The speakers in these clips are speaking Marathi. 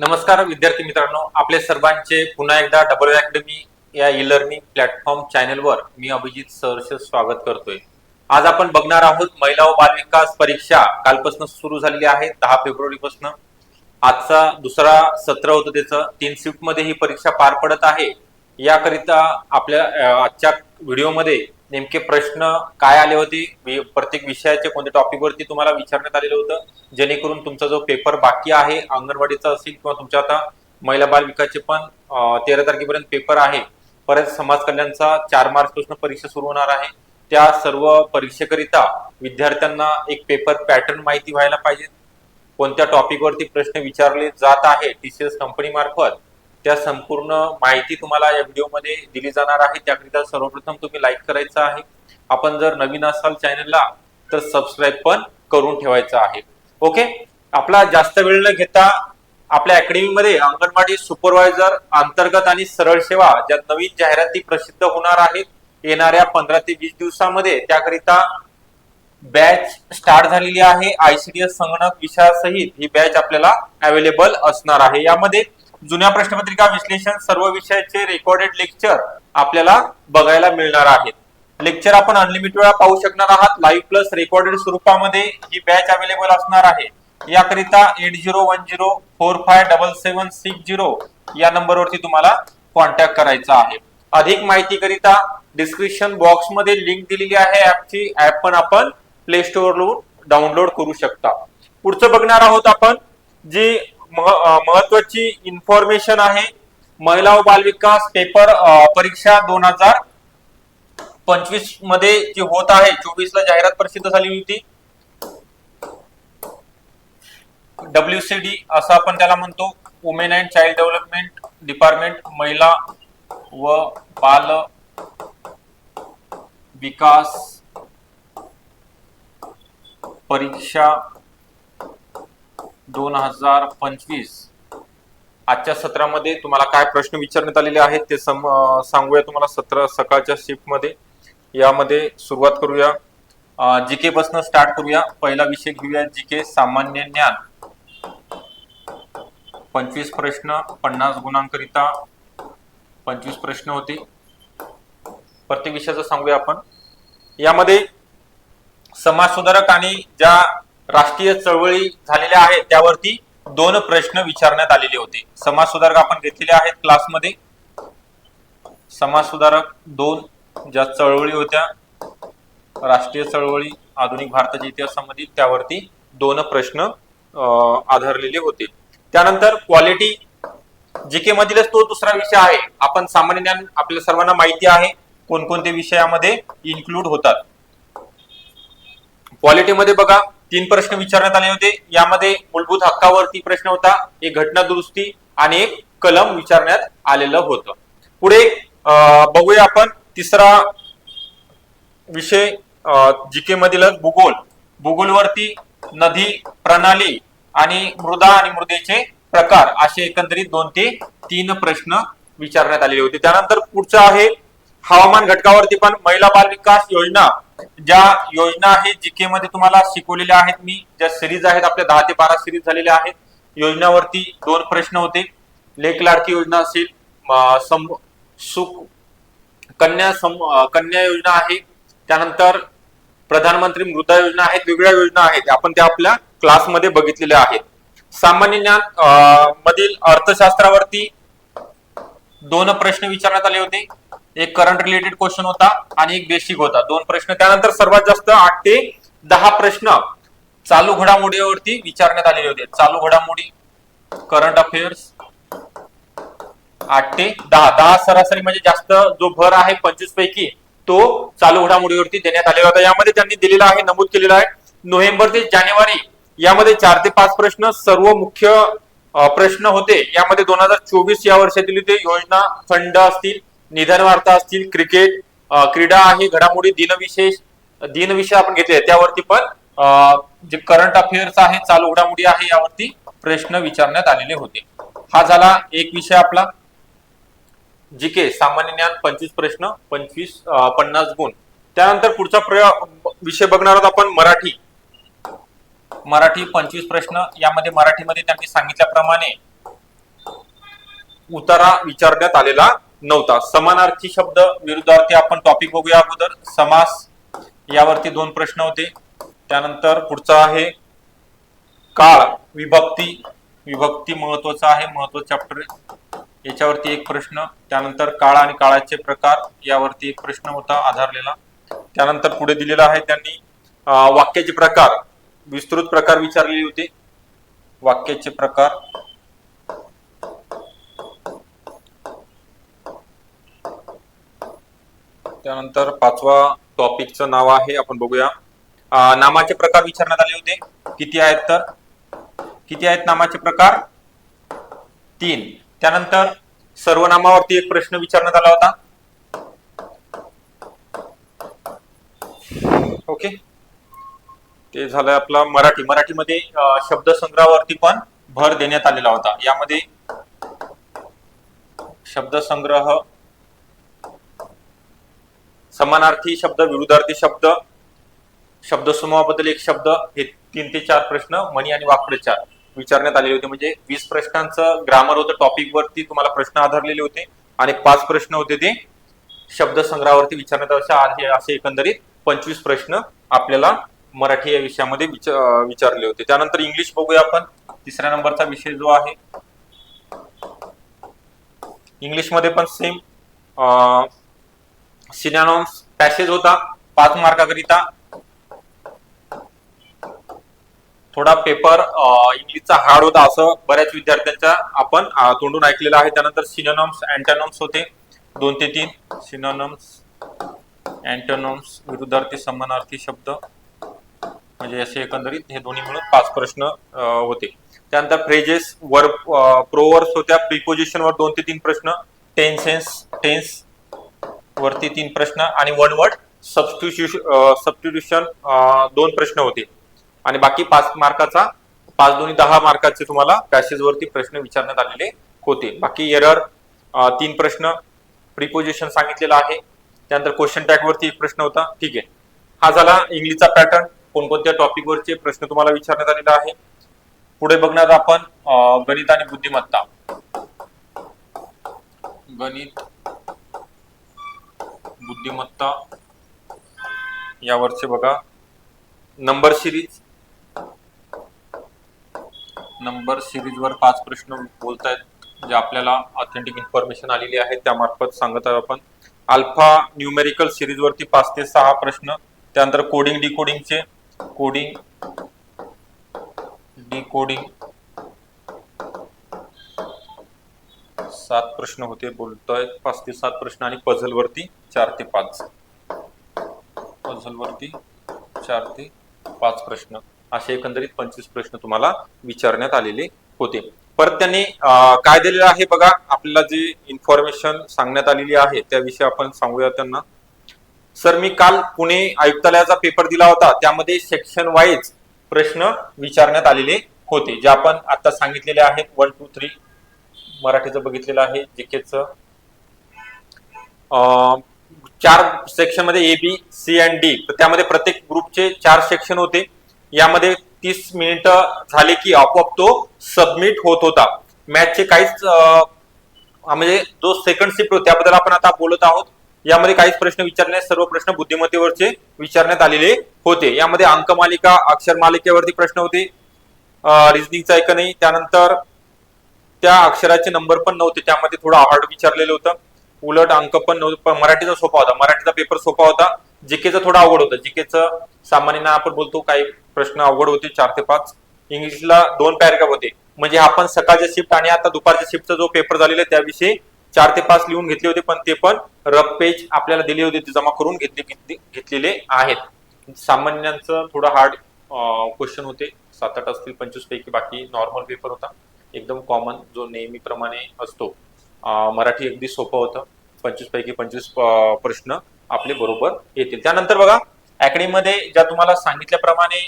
नमस्कार विद्यार्थी मित्रांनो आपले सर्वांचे पुन्हा एकदा डबल अकॅडमी या ई लर्निंग प्लॅटफॉर्म चॅनलवर मी अभिजित सहर्ष स्वागत करतोय. आज आपण बघणार आहोत महिला व बालविकास परीक्षा कालपासून सुरू झालेली आहे दहा फेब्रुवारीपासून. आजचा दुसरा सत्र होतं त्याचं तीन शिफ्टमध्ये ही परीक्षा पार पडत आहे. याकरिता आपल्या आजच्या व्हिडिओमध्ये नेमके प्रश्न काय आले होते? प्रत्येक विषयाचे कोणत्या टॉपिक वरती तुम्हाला विचारण्यात आलेलं होतं? जेणेकरून तुमचा जो पेपर बाकी आहे अंगणवाडीचा असेल किंवा तुमच्या आता महिला बाल विकासचे पण तेरा तारखेपर्यंत पेपर आहे. परत समाज कल्याणचा चार मार्च पासून परीक्षा सुरू होणार आहे. त्या सर्व परीक्षेकरिता विद्यार्थ्यांना एक पेपर पॅटर्न माहिती व्हायला पाहिजे. कोणत्या टॉपिक वरती प्रश्न विचारले जात आहे टीसीएस कंपनी मार्फत? त्या संपूर्ण माहिती तुम्हाला या व्हिडिओमध्ये दिली जाणार आहे. त्याकरिता सर्वप्रथम तुम्ही लाईक करायचं आहे. आपण जर नवीन असाल चॅनलला तर सबस्क्राईब पण करून ठेवायचं आहे. ओके आपला जास्त वेळ न घेता आपल्या अकॅडमीमध्ये अंगणवाडी सुपरवायझर अंतर्गत आणि सरळ सेवा ज्या नवीन जाहिराती प्रसिद्ध होणार आहेत येणाऱ्या पंधरा ते वीस दिवसामध्ये. त्याकरिता बॅच स्टार्ट झालेली आहे. आयसीडीएस संगणक विषयासहित ही बॅच आपल्याला अवेलेबल असणार आहे. यामध्ये जुन्या प्रश्नपत्रिका विश्लेषण सर्व विषयाचे रेकॉर्डेड लेक्चर आपल्याला बघायला मिळणार आहेत. लेक्चर आपण अनलिमिटेड वेळा पाहू शकणार आहात. लाईव्ह प्लस रेकॉर्डेड स्वरूपामध्ये ही बॅच अवेलेबल असणार आहे. याकरिता eight zero one zero four five double seven six zero या नंबरवरती तुम्हाला कॉन्टॅक्ट करायचा आहे. अधिक माहिती करिता डिस्क्रिप्शन बॉक्समध्ये लिंक दिलेली आहे. ऍपची ऍप पण आपण प्ले स्टोअरवरून डाउनलोड करू शकता. पुढचं बघणार आहोत आपण जी महत्वाची इन्फॉर्मेशन आहे. महिला व बालविकास पेपर परीक्षा दोन हजार पंचवीसमध्ये जी होत आहे चोवीस ला जाहिरात प्रसिद्ध झाली होती. डब्ल्यू सी डी असं आपण त्याला म्हणतो. Women and child development department महिला व बाल विकास परीक्षा दोन हजार पंचवीस. आजच्या सत्रामध्ये तुम्हाला काय प्रश्न विचारण्यात आलेले आहेत ते सम सांगूया तुम्हाला सत्र सकाळच्या शिफ्टमध्ये यामध्ये सुरुवात करूया. जीके पासून स्टार्ट करूया. पहिला विषय घेऊया जीके सामान्य ज्ञान. पंचवीस प्रश्न पन्नास गुणांकरिता पंचवीस प्रश्न होते. प्रत्येक विषयाचं सांगूया आपण. यामध्ये समाज सुधारक आणि ज्या राष्ट्रीय चळवळी झालेल्या आहेत. त्यावरती दोन प्रश्न विचारण्यात आलेले होते. समाज सुधारक आपण घेतलेले आहेत क्लासमध्ये. समाज सुधारक दोन ज्या चळवळी होत्या राष्ट्रीय चळवळी आधुनिक भारताच्या इतिहासामधील त्यावरती दोन प्रश्न आधारलेले होते. त्यानंतर क्वालिटी जीके मधीलच तो दुसरा विषय आहे. आपण सामान्य ज्ञान आपल्या सर्वांना माहिती आहे. कोणकोणते विषयामध्ये इन्क्लूड होतात? क्वालिटीमध्ये बघा. तीन प्रश्न विचारण्यात आले होते. यामध्ये मूलभूत हक्कावरती प्रश्न होता एक घटना दुरुस्ती आणि एक कलम विचारण्यात आलेलं होतं. पुढे बघूया आपण तिसरा विषय जीके मधीलच भूगोल. भूगोलवरती नदी प्रणाली आणि मृदा आणि मृदेचे प्रकार असे एकंदरीत दोन ते तीन प्रश्न विचारण्यात आलेले होते. त्यानंतर पुढचं आहे हवामान घटकावरती पण महिला बाल विकास योजना ज्या योजना आहेत जीके मध्ये तुम्हाला शिकवलेल्या आहेत मी ज्या सिरीज आहेत आपल्या दहा ते बारा सिरीज झालेल्या आहेत योजनावरती दोन प्रश्न होते. लेख लाडकी योजना असेल सुख कन्या सम कन्या योजना आहे त्यानंतर प्रधानमंत्री मृदा योजना आहेत वेगवेगळ्या योजना आहेत आपण त्या आपल्या क्लासमध्ये बघितलेल्या आहेत. सामान्य ज्ञान अं, मधील अर्थशास्त्रावरती दोन प्रश्न विचारण्यात आले होते. एक करंट रिलेटेड क्वेश्चन होता आणि एक बेसिक होता. दोन प्रश्न. त्यानंतर सर्वात जास्त आठ ते दहा प्रश्न चालू घडामोडीवरती विचारण्यात आलेले होते. चालू घडामोडी करंट अफेअर्स आठ ते दहा. दहा सरासरी म्हणजे जास्त जो भर आहे पंचवीस पैकी तो चालू घडामोडीवरती देण्यात आलेला होता. यामध्ये त्यांनी दिलेला आहे नमूद केलेला आहे. नोव्हेंबर ते जानेवारी यामध्ये चार ते पाच प्रश्न सर्व मुख्य प्रश्न होते. यामध्ये दोन हजार चोवीस या वर्षातील ते योजना फंड असतील निधन वार्ता असतील क्रिकेट क्रीडा आहे घडामोडी दिनविशेष दिनविषय आपण घेतले त्यावरती पण जे करंट अफेअर्स आहे चालू घडामोडी आहे यावरती प्रश्न विचारण्यात आलेले होते. हा झाला एक विषय आपला. जी के सामान्य ज्ञान पंचवीस प्रश्न पंचवीस पन्नास गुण. त्यानंतर पुढचा विषय बघणार आहोत आपण मराठी. मराठी पंचवीस प्रश्न यामध्ये मराठीमध्ये त्यांनी सांगितल्याप्रमाणे उतारा विचारण्यात आलेला नव्हता. समानार्थी शब्द विरुद्धार्थी आपण टॉपिक बघूया अगोदर. समास यावरती दोन प्रश्न होते. त्यानंतर पुढचा आहे काळ विभक्ती. विभक्ती महत्त्वाचा आहे महत्त्वाचा चॅप्टर याच्यावरती एक प्रश्न. त्यानंतर काळ आणि काळाचे प्रकार यावरती एक प्रश्न होता आधारलेला. त्यानंतर पुढे दिलेला आहे त्यांनी वाक्याचे प्रकार. विस्तृत प्रकार विचारलेले होते. वाक्याचे प्रकार. त्यानंतर पाचवा टॉपिकचं नाव आहे आपण बघूया. नामाचे प्रकार विचारण्यात आले होते. किती आहेत तर? किती आहेत नामाचे प्रकार? तीन. त्यानंतर सर्वनामावरती एक प्रश्न विचारण्यात आला होता. ओके. ते झालं आपला मराठी. मराठीमध्ये शब्द शब्दसंग्रहावरती पण भर देण्यात आलेला होता. यामध्ये शब्दसंग्रह समानार्थी शब्द विरुद्धार्थी शब्द शब्दसमूहाबद्दल एक शब्द हे तीन ते चार प्रश्न मणी आणि वाक्प्रचार विचारण्यात आलेले होते. म्हणजे वीस प्रश्नांचं ग्रामर होतं टॉपिक वरती तुम्हाला प्रश्न आधारलेले होते आणि पाच प्रश्न होते ते शब्द संग्रहावरती विचारण्यात आले असे एकंदरीत पंचवीस प्रश्न आपल्याला मराठी या विषयामध्ये विचारले होते. त्यानंतर इंग्लिश बघूया आपण. तिसऱ्या नंबरचा विषय जो आहे इंग्लिशमध्ये पण सेम सिनॉनॉम्स पॅसेज होता पाच मार्काकरिता. थोडा पेपर इंग्लिशचा हार्ड होता असं बऱ्याच विद्यार्थ्यांच्या आपण तोंडून ऐकलेलं आहे. त्यानंतर सिनॉनॉम्स अँटोनॉम्स होते. दोन ते तीन. सिनोनॉम्स अँटोनॉम्स विरुद्धार्थी समानार्थी शब्द. म्हणजे असे एकंदरीत हे दोन्ही मिळून पाच प्रश्न होते. त्यानंतर फ्रेजेस वर प्रोवर्स होत्या. प्रिपोजिशनवर दोन ते तीन प्रश्न. टेन्सेन्स टेन्स वरती तीन प्रश्न आणि वन वर्ड सबस्टिट्युशन दोन प्रश्न होते. आणि बाकी पाच मार्काचा पाच दोन्ही दहा मार्काचे तुम्हाला पॅसेज वरती प्रश्न विचारण्यात आलेले होते. बाकी एरर तीन प्रश्न प्रिपोजिशन सांगितलेला आहे. त्यानंतर क्वेश्चन टॅग वरती एक प्रश्न होता. ठीक आहे. हा झाला इंग्लिशचा पॅटर्न कोणकोणत्या टॉपिक वरचे प्रश्न तुम्हाला विचारण्यात आलेला आहे. पुढे बघणार आपण गणित आणि बुद्धिमत्ता. गणित बुद्धिमत्ता यावरचे बघा. नंबर सिरीज नंबर सिरीजवर पाच प्रश्न बोलतायत जे आपल्याला ऑथेंटिक इन्फॉर्मेशन आलेली आहे त्यामार्फत सांगत आहोत आपण. अल्फा न्यूमेरिकल सिरीजवरती पाच ते सहा प्रश्न त्यानंतर कोडिंग डिकोडिंगचे कोडिंग डिकोडिंग सात प्रश्न होते बोलतोय पाच ते सात प्रश्न आणि पझल वरती. चार ते पाच. पझल चार ते पाच प्रश्न. असे एकंदरीत पंचवीस प्रश्न तुम्हाला विचारण्यात आलेले होते. परत त्यांनी काय दिलेलं आहे बघा आपल्याला जी इन्फॉर्मेशन सांगण्यात आलेली आहे त्याविषयी आपण सांगूया त्यांना. सर मी काल पुणे आयुक्तालयाचा पेपर दिला होता त्यामध्ये सेक्शन वाईज प्रश्न विचारण्यात आलेले होते जे आपण आता सांगितलेले आहेत वन टू थ्री मराठीचं बघितलेलं आहे जेकेचं चार सेक्शनमध्ये A B C and D तर त्यामध्ये प्रत्येक ग्रुपचे चार सेक्शन होते. यामध्ये तीस मिनिट झाले की आपोआप तो सबमिट होत होता. मॅचचे काहीच म्हणजे जो सेकंड शिफ्ट होती त्याबद्दल आपण आता बोलत आहोत. यामध्ये काहीच प्रश्न विचारले सर्व प्रश्न बुद्धिमत्तेवरचे विचारण्यात आलेले होते. यामध्ये अंकमालिका अक्षर मालिकेवरती प्रश्न होते. रिझनिंगचा एक नाही. त्यानंतर त्या अक्षराचे नंबर पण नव्हते. त्यामध्ये थोडं हार्ड विचारलेलं होतं. उलट अंक पण नव्हतं पण मराठीचा सोपा होता. मराठीचा पेपर सोपा होता. जीकेचा थोडा अवघड होता. जीकेचं सामान्यांना आपण बोलतो काही प्रश्न अवघड होते चार ते पाच. इंग्लिशला दोन पॅरेग्राफ होते. म्हणजे आपण सकाळच्या शिफ्ट आणि आता दुपारच्या शिफ्टचा जो पेपर झालेला आहे त्याविषयी चार ते पाच लिहून घेतले होते पण ते पण रफ पेज आपल्याला दिले होते ते जमा करून घेतले घेतलेले आहेत. सामान्यांचं थोडं हार्ड क्वेश्चन होते. सात आठ असतील पंचवीस पैकी बाकी नॉर्मल पेपर होता. एकदम कॉमन जो नेहमीप्रमाणे असतो. मराठी अगदी सोपं होतं. पंचवीस पैकी पंचवीस प्रश्न आपले बरोबर येतील. त्यानंतर बघा अकॅडमीमध्ये ज्या तुम्हाला सांगितल्याप्रमाणे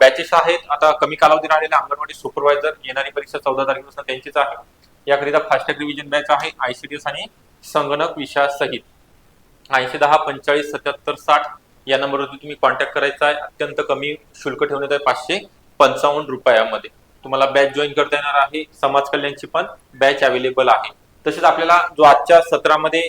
बॅचेस आहेत आता कमी कालावधी राहिलेल्या अंगणवाडी सुपरवायझर येणारी परीक्षा चौदा तारखेपासून त्यांचीच आहे. याकरिता फास्टॅग रिव्हिजन बॅच आहे आयसीडीएस आणि संगणक विषयासहित. ऐंशी दहा पंचेचाळीस सत्याहत्तर साठ या नंबरवरती तुम्ही कॉन्टॅक्ट करायचा आहे. अत्यंत कमी शुल्क ठेवण्यात आहे पाचशे पंचावन्न रुपयामध्ये. तुम्हाला बॅच जॉईन करता येणार आहे. समाज कल्याणची पण बॅच अवेलेबल आहे. तसेच आपल्याला जो आजच्या सत्रामध्ये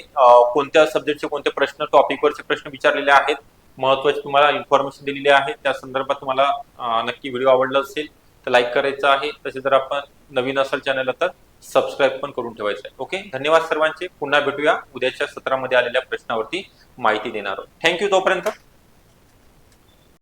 कोणत्या सब्जेक्टचे कोणते प्रश्न टॉपिकवरचे प्रश्न विचारलेले आहेत महत्त्वाचे तुम्हाला इन्फॉर्मेशन दिलेली आहे त्या संदर्भात तुम्हाला नक्की व्हिडिओ आवडला असेल तर लाईक करायचं आहे. तसेच जर आपण नवीन असेल चॅनलला तर सबस्क्राईब पण करून ठेवायचं आहे. ओके धन्यवाद सर्वांचे. पुन्हा भेटूया. उद्याच्या सत्रामध्ये आलेल्या प्रश्नावरती माहिती देणार आहोत. थँक्यू तोपर्यंत.